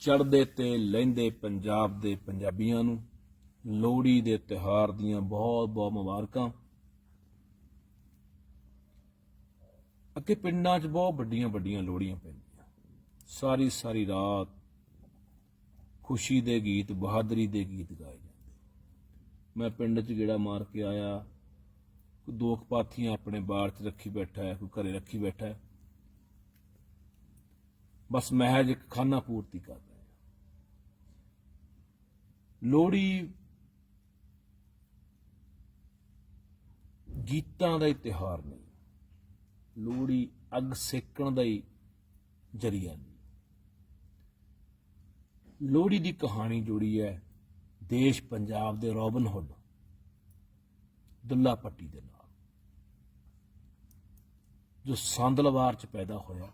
ਚੜਦੇ ਤੇ ਲਹਿੰਦੇ ਪੰਜਾਬ ਦੇ ਪੰਜਾਬੀਆਂ ਨੂੰ। ਲੋਹੜੀ ਦੇ ਤਿਉਹਾਰ ਦੀਆਂ ਬਹੁਤ ਬਹੁਤ ਮੁਬਾਰਕਾਂ। ਅੱਗੇ ਪਿੰਡਾਂ 'ਚ ਬਹੁਤ ਵੱਡੀਆਂ ਵੱਡੀਆਂ ਲੋਹੜੀਆਂ ਪੈਂਦੀਆਂ। ਸਾਰੀ ਸਾਰੀ ਰਾਤ ਖੁਸ਼ੀ ਦੇ ਗੀਤ, ਬਹਾਦਰੀ ਦੇ ਗੀਤ ਗਾਏ ਜਾਂਦੇ। ਮੈਂ ਪਿੰਡ 'ਚ ਗੇੜਾ ਮਾਰ ਕੇ ਆਇਆ। ਕੋਈ ਦੋ ਕੁ ਪਾਥੀਆਂ ਆਪਣੇ ਬਾੜ 'ਚ ਰੱਖੀ ਬੈਠਾ ਹੈ, ਕੋਈ ਘਰੇ ਰੱਖੀ ਬੈਠਾ ਹੈ। ਬਸ ਮਹਿਜ ਇੱਕ ਖਾਨਾ ਪੂਰਤੀ ਕਰ ਰਹੇ ਹਾਂ। ਲੋਹੜੀ ਗੀਤਾਂ ਦਾ ਹੀ ਤਿਉਹਾਰ ਨਹੀਂ, ਲੋਹੜੀ ਅੱਗ ਸੇਕਣ ਦਾ ਹੀ ਜਰੀਆ ਨਹੀਂ। ਲੋਹੜੀ ਦੀ ਕਹਾਣੀ ਜੁੜੀ ਹੈ ਦੇਸ਼ ਪੰਜਾਬ ਦੇ ਰੋਬਨ ਹੁੱਡ, ਦੁੱਲਾ ਪੱਟੀ ਦੇ ਨਾਲ, ਜੋ ਸੰਦਲਵਾਰ ਚ ਪੈਦਾ ਹੋਇਆ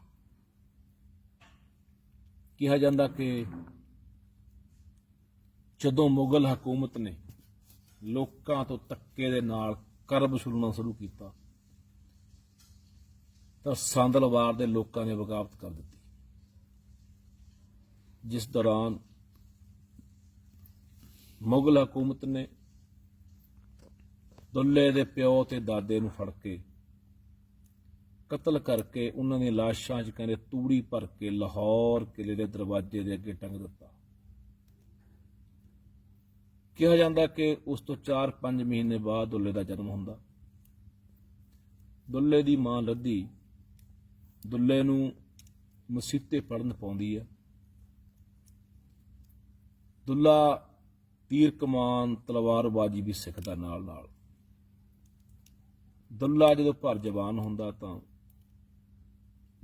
ਕਿਹਾ ਜਾਂਦਾ ਕਿ ਜਦੋਂ ਮੁਗਲ ਹਕੂਮਤ ਨੇ ਲੋਕਾਂ ਤੋਂ ਤੱਕੇ ਦੇ ਨਾਲ ਕਰ ਵਸੂਲਣਾ ਸ਼ੁਰੂ ਕੀਤਾ, ਤਾਂ ਸੰਦਲਵਾਰ ਦੇ ਲੋਕਾਂ ਨੇ ਬਗਾਵਤ ਕਰ ਦਿੱਤੀ। ਜਿਸ ਦੌਰਾਨ ਮੁਗਲ ਹਕੂਮਤ ਨੇ ਦੁੱਲੇ ਦੇ ਪਿਓ ਤੇ ਦਾਦੇ ਨੂੰ ਫੜ ਕੇ ਕਤਲ ਕਰਕੇ ਉਹਨਾਂ ਦੀਆਂ ਲਾਸ਼ਾਂ 'ਚ ਕਹਿੰਦੇ ਤੂੜੀ ਭਰ ਕੇ ਲਾਹੌਰ ਕਿਲੇ ਦੇ ਦਰਵਾਜ਼ੇ ਦੇ ਅੱਗੇ ਟੰਗ ਦਿੱਤਾ। ਕਿਹਾ ਜਾਂਦਾ ਕਿ ਉਸ ਤੋਂ 4-5 ਮਹੀਨੇ ਬਾਅਦ ਦੁੱਲੇ ਦਾ ਜਨਮ ਹੁੰਦਾ। ਦੁੱਲੇ ਦੀ ਮਾਂ ਲੱਦੀ ਦੁੱਲੇ ਨੂੰ ਮਸੀਤੇ ਪੜਨ ਪਾਉਂਦੀ ਹੈ। ਦੁੱਲਾ ਤੀਰ ਕਮਾਨ ਤਲਵਾਰਬਾਜੀ ਵੀ ਸਿੱਖਦਾ ਨਾਲ ਨਾਲ ਦੁੱਲਾ ਜਦੋਂ ਭਰ ਜਵਾਨ ਹੁੰਦਾ ਤਾਂ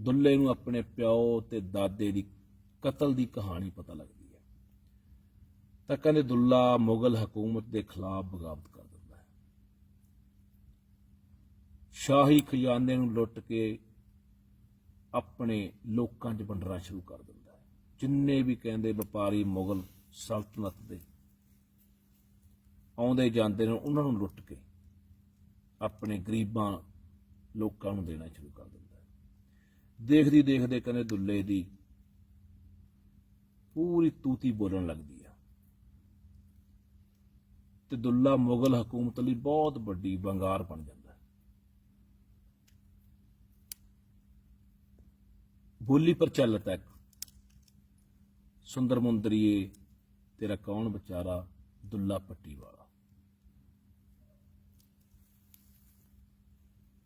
ਦੁੱਲੇ ਨੂੰ ਆਪਣੇ ਪਿਓ ਤੇ ਦਾਦੇ ਦੀ ਕਤਲ ਦੀ ਕਹਾਣੀ ਪਤਾ ਲੱਗਦੀ ਹੈ। ਤਾਂ ਕਹਿੰਦੇ ਦੁੱਲਾ ਮੁਗਲ ਹਕੂਮਤ ਦੇ ਖਿਲਾਫ ਬਗਾਵਤ ਕਰ ਦਿੰਦਾ ਹੈ। ਸ਼ਾਹੀ ਖਜ਼ਾਨੇ ਨੂੰ ਲੁੱਟ ਕੇ ਆਪਣੇ ਲੋਕਾਂ 'ਚ ਵੰਡਣਾ ਸ਼ੁਰੂ ਕਰ ਦਿੰਦਾ ਹੈ। ਜਿੰਨੇ ਵੀ ਕਹਿੰਦੇ ਵਪਾਰੀ ਮੁਗਲ ਸਲਤਨਤ ਦੇ ਆਉਂਦੇ ਜਾਂਦੇ ਨੇ, ਉਹਨਾਂ ਨੂੰ ਲੁੱਟ ਕੇ ਆਪਣੇ ਗਰੀਬਾਂ ਲੋਕਾਂ ਨੂੰ ਦੇਣਾ ਸ਼ੁਰੂ ਕਰ ਦਿੰਦਾ ਹੈ। ਦੇਖਦੀ ਦੇਖਦੇ ਕਹਿੰਦੇ ਦੁੱਲੇ ਦੀ ਪੂਰੀ ਤੂਤੀ ਬੋਲਣ ਲੱਗਦੀ ਆ। ਤੇ ਦੁੱਲਾ ਮੁਗਲ ਹਕੂਮਤ ਲਈ ਬਹੁਤ ਵੱਡੀ ਬੰਗਾਰ ਬਣ ਜਾਂਦਾ। ਹੈ ਬੋਲੀ ਪ੍ਰਚਲਿਤ ਹੈ ਸੁੰਦਰ ਮੁੰਦਰੀਏ, ਤੇਰਾ ਕੌਣ ਵਿਚਾਰਾ, ਦੁੱਲਾ ਪੱਟੀ ਵਾਲਾ।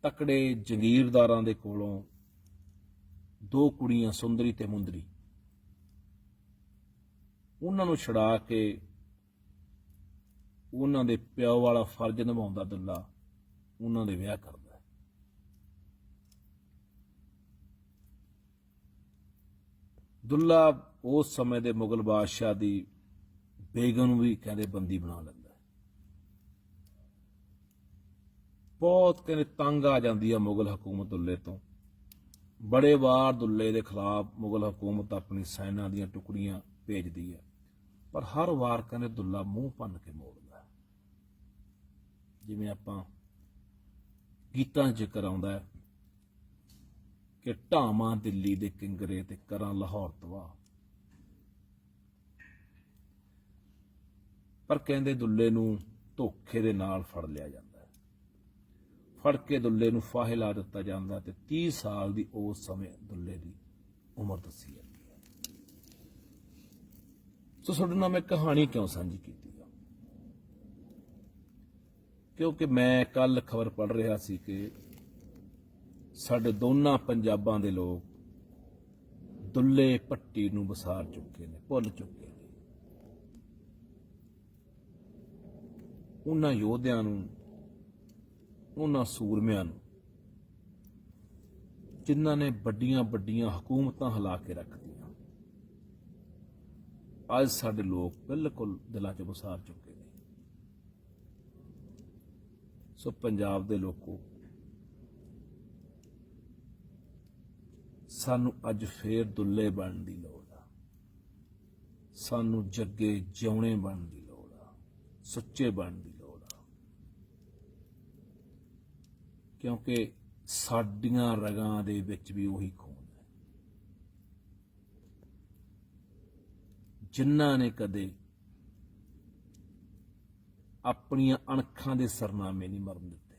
ਤਕੜੇ ਜੰਗੀਰਦਾਰਾਂ ਦੇ ਕੋਲੋਂ ਦੋ ਕੁੜੀਆਂ ਸੁੰਦਰੀ ਤੇ ਮੁੰਦਰੀ। ਉਹਨਾਂ ਨੂੰ ਛੁਡਾ ਕੇ ਉਹਨਾਂ ਦੇ ਪਿਓ ਵਾਲਾ ਫਰਜ਼ ਨਿਭਾਉਂਦਾ ਦੁੱਲਾ ਉਹਨਾਂ ਦੇ ਵਿਆਹ ਕਰਦਾ ਦੁੱਲਾ ਉਸ ਸਮੇਂ ਦੇ ਮੁਗਲ ਬਾਦਸ਼ਾਹ ਦੀ ਬੇਗਮ ਨੂੰ ਵੀ ਕਹਿੰਦੇ ਬੰਦੀ ਬਣਾ ਲੈਂਦਾ ਬਹੁਤ ਕਹਿੰਦੇ ਤੰਗ ਆ ਜਾਂਦੀ ਆ ਮੁਗਲ ਹਕੂਮਤ ਦੁੱਲੇ ਤੋਂ। ਬੜੇ ਵਾਰ ਦੁੱਲੇ ਦੇ ਖਿਲਾਫ ਮੁਗਲ ਹਕੂਮਤ ਆਪਣੀ ਸੈਨਾ ਦੀਆਂ ਟੁਕੜੀਆਂ ਭੇਜਦੀ ਹੈ, ਪਰ ਹਰ ਵਾਰ ਕਹਿੰਦੇ ਦੁੱਲਾ ਮੂੰਹ ਭੰਨ ਕੇ ਮੋੜਦਾ ਹੈ। ਜਿਵੇਂ ਆਪਾਂ ਗੀਤਾਂ ਜ਼ਿਕਰ ਆਉਂਦਾ ਹੈ ਕਿ ਢਾਵਾਂ ਦਿੱਲੀ ਦੇ ਕਿੰਗਰੇ ਤੇ ਕਰਾਂ ਲਾਹੌਰ ਤਵਾ ਪਰ ਕਹਿੰਦੇ ਦੁੱਲੇ ਨੂੰ ਧੋਖੇ ਦੇ ਨਾਲ ਫੜ ਲਿਆ ਜਾਂਦਾ ਫੜ ਕੇ ਦੁੱਲੇ ਨੂੰ ਫਾਹੇ ਲਾ ਦਿੱਤਾ ਜਾਂਦਾ ਤੇ 30 ਸਾਲ ਦੀ ਉਸ ਸਮੇਂ ਦੁੱਲੇ ਦੀ ਉਮਰ ਦੱਸੀ ਜਾਂਦੀ ਹੈ। ਸੋ ਤੁਹਾਡੇ ਨਾਲ ਮੈਂ ਕਹਾਣੀ ਕਿਉਂ ਸਾਂਝੀ ਕੀਤੀ ਆ? ਕਿਉਂਕਿ ਮੈਂ ਕੱਲ ਖਬਰ ਪੜ ਰਿਹਾ ਸੀ ਕਿ ਸਾਡੇ ਦੋਨਾਂ ਪੰਜਾਬਾਂ ਦੇ ਲੋਕ ਦੁੱਲੇ ਪੱਟੀ ਨੂੰ ਵਿਸਾਰ ਚੁੱਕੇ ਨੇ, ਭੁੱਲ ਚੁੱਕੇ ਨੇ। ਉਹਨਾਂ ਯੋਧਿਆਂ ਨੂੰ ਉਹਨਾਂ ਸੂਰਮਿਆਂ ਨੂੰ, ਜਿਨ੍ਹਾਂ ਨੇ ਵੱਡੀਆਂ ਵੱਡੀਆਂ ਹਕੂਮਤਾਂ ਹਿਲਾ ਕੇ ਰੱਖਦੀਆਂ ਅੱਜ ਸਾਡੇ ਲੋਕ ਬਿਲਕੁਲ ਦਿਲਾਂ 'ਚ ਵਸਾਰ ਚੁੱਕੇ ਨੇ। ਸੋ ਪੰਜਾਬ ਦੇ ਲੋਕੋ, ਸਾਨੂੰ ਅੱਜ ਫੇਰ ਦੁੱਲੇ ਬਣਨ ਦੀ ਲੋੜ ਆ। ਸਾਨੂੰ ਜੱਗੇ ਜਿਉਣੇ ਬਣਨ ਦੀ ਲੋੜ ਆ, ਸੁੱਚੇ ਬਣਨ ਦੀ ਲੋੜ ਆ ਕਿਉਂਕਿ ਸਾਡੀਆਂ ਰਗਾਂ ਦੇ ਵਿੱਚ ਵੀ ਉਹੀ ਖੂਨ ਹੈ। ਜਿਨ੍ਹਾਂ ਨੇ ਕਦੇ ਆਪਣੀਆਂ ਅਣਖਾਂ ਦੇ ਸਰਨਾਮੇ ਨਹੀਂ ਮਰਨ ਦਿੱਤੇ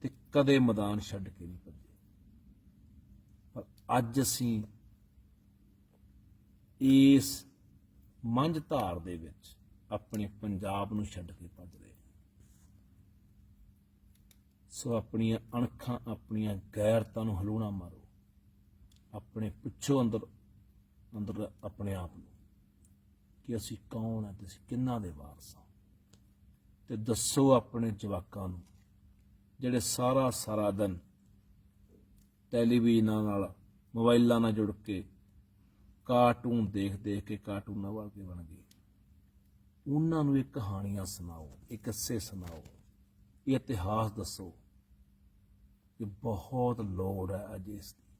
ਤੇ ਕਦੇ ਮੈਦਾਨ ਛੱਡ ਕੇ ਨਹੀਂ ਭੱਜੇ। ਪਰ ਅੱਜ ਅਸੀਂ ਇਸ ਮੰਝ ਧਾਰ ਦੇ ਵਿੱਚ ਆਪਣੇ ਪੰਜਾਬ ਨੂੰ ਛੱਡ ਕੇ ਭੱਜ ਰਹੇ ਸੋ ਆਪਣੀਆਂ ਅਣਖਾਂ, ਆਪਣੀਆਂ ਗੈਰਤਾਂ ਨੂੰ ਹਲੂਣਾ ਮਾਰੋ। ਆਪਣੇ ਪਿੱਛੋਂ ਅੰਦਰ ਅੰਦਰ ਆਪਣੇ ਆਪ ਨੂੰ ਕਿ ਅਸੀਂ ਕੌਣ ਹਾਂ ਤੇ ਅਸੀਂ ਕਿੰਨਾ ਦੇ ਵਾਰਸ ਹਾਂ। ਤੇ ਦੱਸੋ ਆਪਣੇ ਜਵਾਕਾਂ ਨੂੰ, ਜਿਹੜੇ ਸਾਰਾ ਸਾਰਾ ਦਿਨ ਟੈਲੀਵਿਜ਼ਨਾਂ ਨਾਲ, ਮੋਬਾਈਲਾਂ ਨਾਲ ਜੁੜ ਕੇ ਕਾਰਟੂਨ ਦੇਖ ਦੇਖ ਕੇ ਕਾਰਟੂਨਾਂ ਵਰਗੇ ਬਣ ਗਏ। ਉਹਨਾਂ ਨੂੰ ਇਹ ਕਹਾਣੀਆਂ ਸੁਣਾਓ ਇਹ ਕਿੱਸੇ ਸੁਣਾਓ, ਇਹ ਇਤਿਹਾਸ ਦੱਸੋ। ਕਿ ਬਹੁਤ ਲੋੜ ਹੈ ਅੱਜ ਇਸ ਦੀ